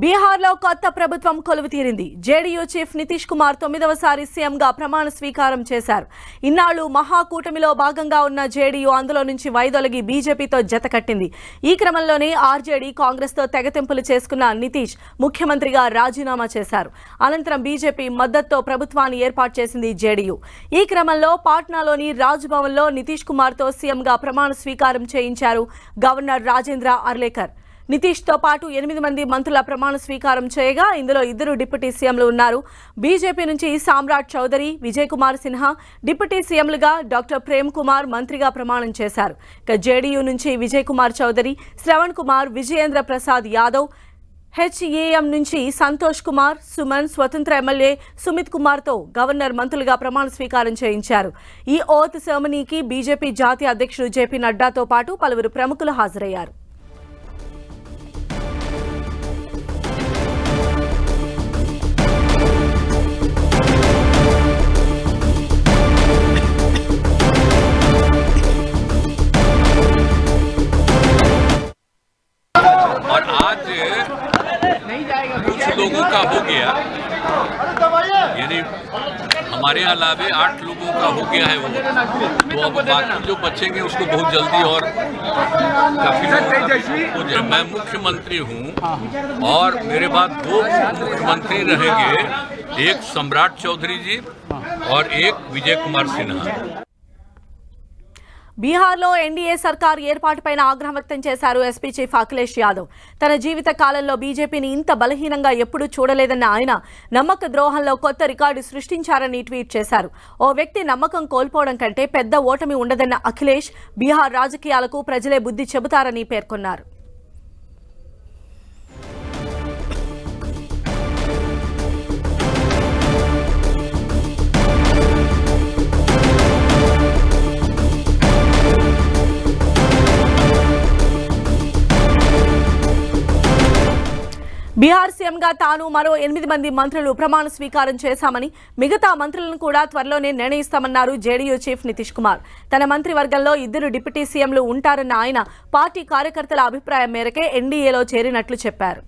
బీహార్లో కొత్త ప్రభుత్వం కొలువు తీరింది J D U chief Nitish Kumar తొమ్మిదవసారి సీఎంగా ప్రమాణ స్వీకారం చేశారు. ఇన్నాళ్ళు మహాకూటమిలో భాగంగా ఉన్న జేడీయూ అందులో నుంచి వైదొలగి బీజేపీతో జతకట్టింది ఈ క్రమంలోనే ఆర్జేడీ కాంగ్రెస్తో తెగతెంపులు చేసుకున్న నితీష్ ముఖ్యమంత్రిగా రాజీనామా చేశారు. అనంతరం బీజేపీ మద్దతుతో ప్రభుత్వాన్ని ఏర్పాటు చేసింది జేడీయూ. ఈ క్రమంలో పాట్నాలోని రాజ్భవన్లో నితీష్ కుమార్తో సీఎంగా ప్రమాణ స్వీకారం చేయించారు గవర్నర్ రాజేంద్ర అర్లేకర్. నితీష్తో పాటు ఎనిమిది మంది మంత్రుల ప్రమాణ స్వీకారం చేయగా ఇందులో ఇద్దరు డిప్యూటీ సీఎంలు ఉన్నారు. బీజేపీ నుంచి సామ్రాట్ చౌదరి విజయ్ కుమార్ సిన్హా డిప్యూటీ సీఎంలుగా డాక్టర్ ప్రేమ్ కుమార్ మంత్రిగా ప్రమాణం చేశారు. ఇక జేడీయూ నుంచి Vijay Kumar Choudhary Shravan Kumar Vijayendra Prasad Yadav H A M నుంచి సంతోష్ కుమార్ సుమన్ స్వతంత్ర ఎమ్మెల్యే సుమిత్ కుమార్తో గవర్నర్ మంత్రులుగా ప్రమాణ స్వీకారం చేయించారు. ఈ ఓత్ సెరమనీకి బీజేపీ జాతీయ అధ్యక్షుడు జేపీ నడ్డాతో పాటు పలువురు ప్రముఖులు హాజరయ్యారు. आज कुछ लोगों का हो गया। यानी हमारे अलावे आठ लोगों का हो गया है वो। तो अब बाकी जो बचेंगे उसको बहुत जल्दी और काफ़ी मैं मुख्यमंत्री हूँ और मेरे बाद दो मुख्यमंत्री रहेंगे, एक सम्राट चौधरी जी और एक विजय कुमार सिन्हा। బీహార్లో ఎన్డీఏ సర్కార్ ఏర్పాటుపైన ఆగ్రహం వ్యక్తం చేశారు ఎస్పీ చీఫ్ అఖిలేష్ యాదవ్. తన జీవిత కాలంలో బీజేపీని ఇంత బలహీనంగా ఎప్పుడూ చూడలేదన్న ఆయన నమ్మక ద్రోహంలో కొత్త రికార్డు సృష్టించారని ట్వీట్ చేశారు. ఓ వ్యక్తి నమ్మకం కోల్పోవడం కంటే పెద్ద ఓటమి ఉండదన్న అఖిలేష్ బీహార్ రాజకీయాలకు ప్రజలే బుద్ధి చెబుతారని పేర్కొన్నారు. బీహార్ సీఎంగా తాను మరో ఎనిమిది మంది మంత్రులు ప్రమాణ స్వీకారం చేశామని మిగతా మంత్రులను కూడా త్వరలోనే నిర్ణయిస్తామన్నారు జేడీయూ చీఫ్ నితీష్ కుమార్. తన మంత్రివర్గంలో ఇద్దరు డిప్యూటీ సీఎంలు ఉంటారన్న ఆయన పార్టీ కార్యకర్తల అభిప్రాయం మేరకే ఎన్డీఏలో చేరినట్లు చెప్పారు.